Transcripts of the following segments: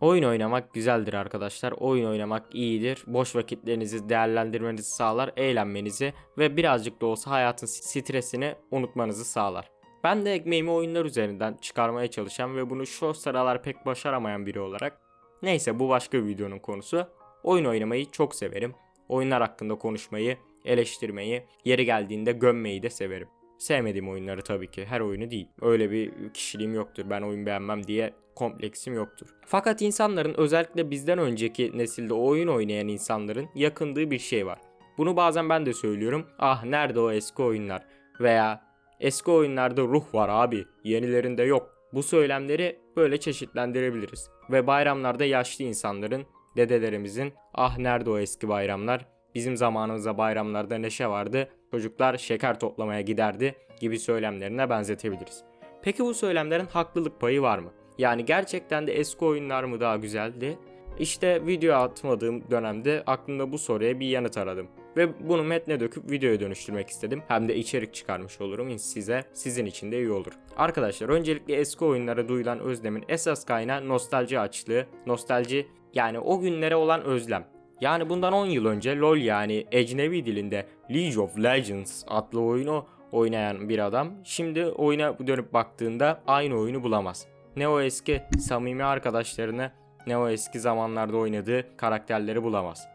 Oyun oynamak güzeldir arkadaşlar. Oyun oynamak iyidir. Boş vakitlerinizi değerlendirmenizi sağlar, eğlenmenizi ve birazcık da olsa hayatın stresini unutmanızı sağlar. Ben de ekmeğimi oyunlar üzerinden çıkarmaya çalışan ve bunu şu sıralar pek başaramayan biri olarak neyse bu başka bir videonun konusu. Oyun oynamayı çok severim. Oyunlar hakkında konuşmayı, eleştirmeyi, yeri geldiğinde gömmeyi de severim. Sevmediğim oyunları tabii ki her oyunu değil. Öyle bir kişiliğim yoktur. Ben oyun beğenmem diye kompleksim yoktur. Fakat insanların özellikle bizden önceki nesilde oyun oynayan insanların yakındığı bir şey var. Bunu bazen ben de söylüyorum. Ah nerede o eski oyunlar? Veya eski oyunlarda ruh var abi. Yenilerinde yok. Bu söylemleri böyle çeşitlendirebiliriz. Ve bayramlarda yaşlı insanların, dedelerimizin ah nerede o eski bayramlar? Bizim zamanımızda bayramlarda neşe vardı. Çocuklar şeker toplamaya giderdi gibi söylemlerine benzetebiliriz. Peki bu söylemlerin haklılık payı var mı? Yani gerçekten de eski oyunlar mı daha güzeldi? İşte video atmadığım dönemde aklımda bu soruya bir yanıt aradım. Ve bunu metne döküp videoya dönüştürmek istedim. Hem de içerik çıkarmış olurum size, sizin için de iyi olur. Arkadaşlar öncelikle eski oyunlara duyulan özlemin esas kaynağı nostalji açlığı. Nostalji yani o günlere olan özlem. Yani bundan 10 yıl önce LoL yani ecnebi dilinde League of Legends adlı oyunu oynayan bir adam şimdi oyuna dönüp baktığında aynı oyunu bulamaz. Ne o eski samimi arkadaşlarını ne o eski zamanlarda oynadığı karakterleri bulamaz.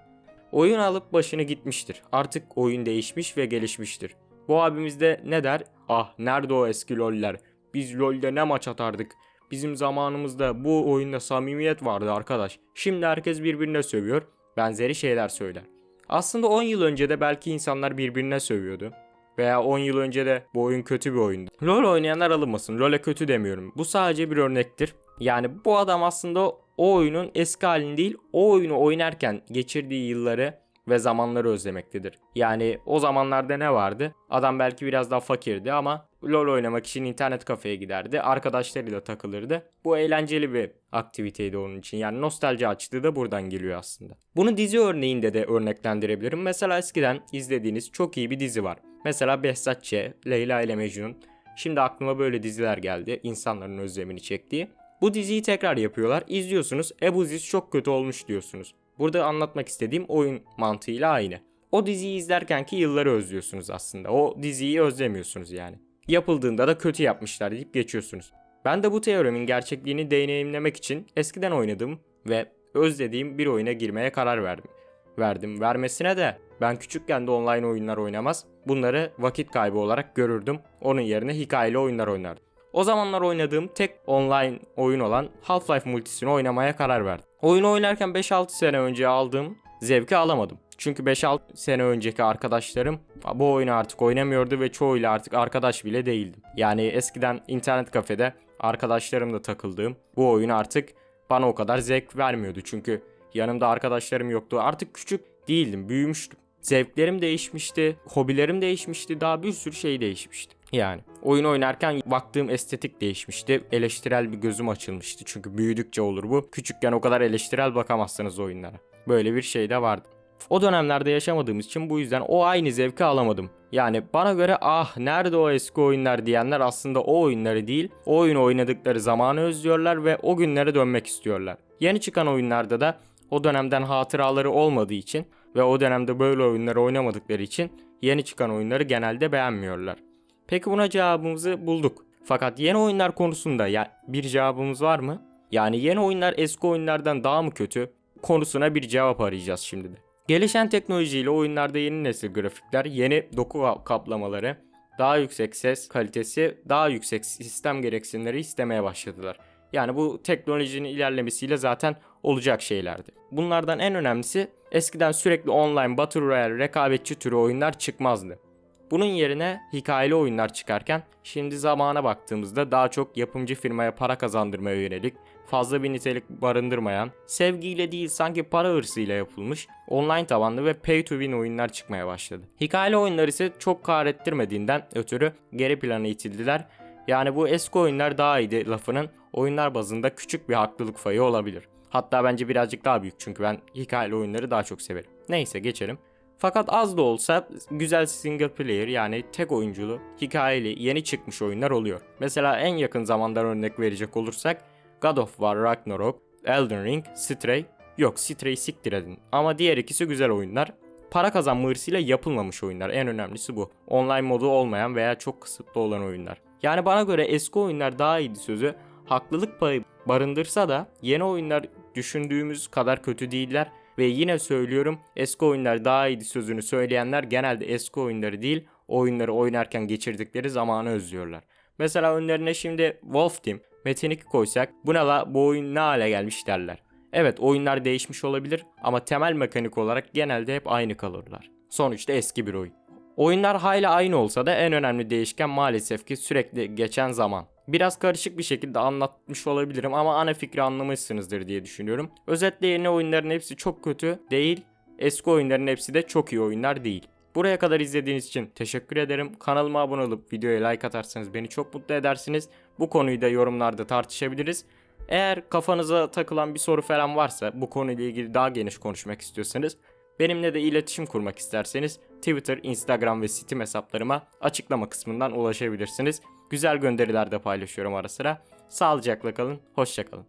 Oyun alıp başını gitmiştir. Artık oyun değişmiş ve gelişmiştir. Bu abimiz de ne der? Ah nerede o eski LoL'ler? Biz LoL'de ne maç atardık? Bizim zamanımızda bu oyunda samimiyet vardı arkadaş. Şimdi herkes birbirine sövüyor. Benzeri şeyler söyler. Aslında 10 yıl önce de belki insanlar birbirine sövüyordu. Veya 10 yıl önce de bu oyun kötü bir oyundu. LoL oynayanlar alınmasın. LoL'e kötü demiyorum. Bu sadece bir örnektir. Yani bu adam aslında o oyunun eski halini değil, o oyunu oynarken geçirdiği yılları ve zamanları özlemektedir. Yani o zamanlarda ne vardı? Adam belki biraz daha fakirdi ama LoL oynamak için internet kafeye giderdi. Arkadaşlarıyla takılırdı. Bu eğlenceli bir aktiviteydi onun için. Yani nostalji açtığı da buradan geliyor aslında. Bunu dizi örneğinde de örneklendirebilirim. Mesela eskiden izlediğiniz çok iyi bir dizi var. Mesela Behzat Ç, Leyla ile Mecnun. Şimdi aklıma böyle diziler geldi. İnsanların özlemini çektiği. Bu diziyi tekrar yapıyorlar. İzliyorsunuz. E bu dizi çok kötü olmuş diyorsunuz. Burada anlatmak istediğim oyun mantığıyla aynı. O diziyi izlerken ki yılları özlüyorsunuz aslında. O diziyi özlemiyorsunuz yani. Yapıldığında da kötü yapmışlar deyip geçiyorsunuz. Ben de bu teoremin gerçekliğini deneyimlemek için eskiden oynadığım ve özlediğim bir oyuna girmeye karar verdim. Verdim. Vermesine de ben küçükken de online oyunlar oynamaz. Bunları vakit kaybı olarak görürdüm. Onun yerine hikayeli oyunlar oynardım. O zamanlar oynadığım tek online oyun olan Half-Life multisini oynamaya karar verdim. Oyunu oynarken 5-6 sene önce aldığım zevki alamadım. Çünkü 5-6 sene önceki arkadaşlarım bu oyunu artık oynamıyordu ve çoğuyla artık arkadaş bile değildim. Yani eskiden internet kafede arkadaşlarımla takıldığım bu oyun artık bana o kadar zevk vermiyordu. Çünkü yanımda arkadaşlarım yoktu. Artık küçük değildim, büyümüştüm. Zevklerim değişmişti, hobilerim değişmişti, daha bir sürü şey değişmişti. Yani oyun oynarken baktığım estetik değişmişti. Eleştirel bir gözüm açılmıştı. Çünkü büyüdükçe olur bu. Küçükken o kadar eleştirel bakamazsınız oyunlara. Böyle bir şey de vardı. O dönemlerde yaşamadığımız için bu yüzden o aynı zevki alamadım. Yani bana göre ah nerede o eski oyunlar diyenler aslında o oyunları değil, o oyunu oynadıkları zamanı özlüyorlar ve o günlere dönmek istiyorlar. Yeni çıkan oyunlarda da o dönemden hatıraları olmadığı için ve o dönemde böyle oyunları oynamadıkları için yeni çıkan oyunları genelde beğenmiyorlar. Peki buna cevabımızı bulduk. Fakat yeni oyunlar konusunda ya bir cevabımız var mı? Yani yeni oyunlar eski oyunlardan daha mı kötü? Konusuna bir cevap arayacağız şimdi de. Gelişen teknolojiyle oyunlarda yeni nesil grafikler, yeni doku kaplamaları, daha yüksek ses kalitesi, daha yüksek sistem gereksinimleri istemeye başladılar. Yani bu teknolojinin ilerlemesiyle zaten olacak şeylerdi. Bunlardan en önemlisi eskiden sürekli online Battle Royale rekabetçi türü oyunlar çıkmazdı. Bunun yerine hikayeli oyunlar çıkarken şimdi zamana baktığımızda daha çok yapımcı firmaya para kazandırmaya yönelik, fazla bir nitelik barındırmayan, sevgiyle değil sanki para hırsıyla yapılmış, online tabanlı ve pay to win oyunlar çıkmaya başladı. Hikayeli oyunlar ise çok kar ettirmediğinden ötürü geri plana itildiler. Yani bu eski oyunlar daha iyiydi lafının oyunlar bazında küçük bir haklılık payı olabilir. Hatta bence birazcık daha büyük çünkü ben hikayeli oyunları daha çok severim. Neyse geçelim. Fakat az da olsa güzel single player yani tek oyunculu, hikayeli, yeni çıkmış oyunlar oluyor. Mesela en yakın zamandan örnek verecek olursak God of War Ragnarok, Elden Ring, Stray. Yok Stray'i siktir edin. Ama diğer ikisi güzel oyunlar. Para kazanma hırsıyla yapılmamış oyunlar. En önemlisi bu. Online modu olmayan veya çok kısıtlı olan oyunlar. Yani bana göre eski oyunlar daha iyiydi sözü. Haklılık payı barındırsa da yeni oyunlar düşündüğümüz kadar kötü değiller. Ve yine söylüyorum eski oyunlar daha iyiydi sözünü söyleyenler genelde eski oyunları değil oyunları oynarken geçirdikleri zamanı özlüyorlar. Mesela önlerine şimdi Wolf Team, Metin 2 koysak bu ne la bu oyun ne hale gelmiş derler. Evet oyunlar değişmiş olabilir ama temel mekanik olarak genelde hep aynı kalırlar. Sonuçta eski bir oyun. Oyunlar hala aynı olsa da en önemli değişken maalesef ki sürekli geçen zaman. Biraz karışık bir şekilde anlatmış olabilirim ama ana fikri anlamışsınızdır diye düşünüyorum. Özetle yeni oyunların hepsi çok kötü değil, eski oyunların hepsi de çok iyi oyunlar değil. Buraya kadar izlediğiniz için teşekkür ederim. Kanalıma abone olup videoya like atarsanız beni çok mutlu edersiniz. Bu konuyu da yorumlarda tartışabiliriz. Eğer kafanıza takılan bir soru falan varsa bu konuyla ilgili daha geniş konuşmak istiyorsanız benimle de iletişim kurmak isterseniz Twitter, Instagram ve Steam hesaplarıma açıklama kısmından ulaşabilirsiniz. Güzel gönderiler de paylaşıyorum ara sıra. Sağlıcakla kalın, hoşçakalın.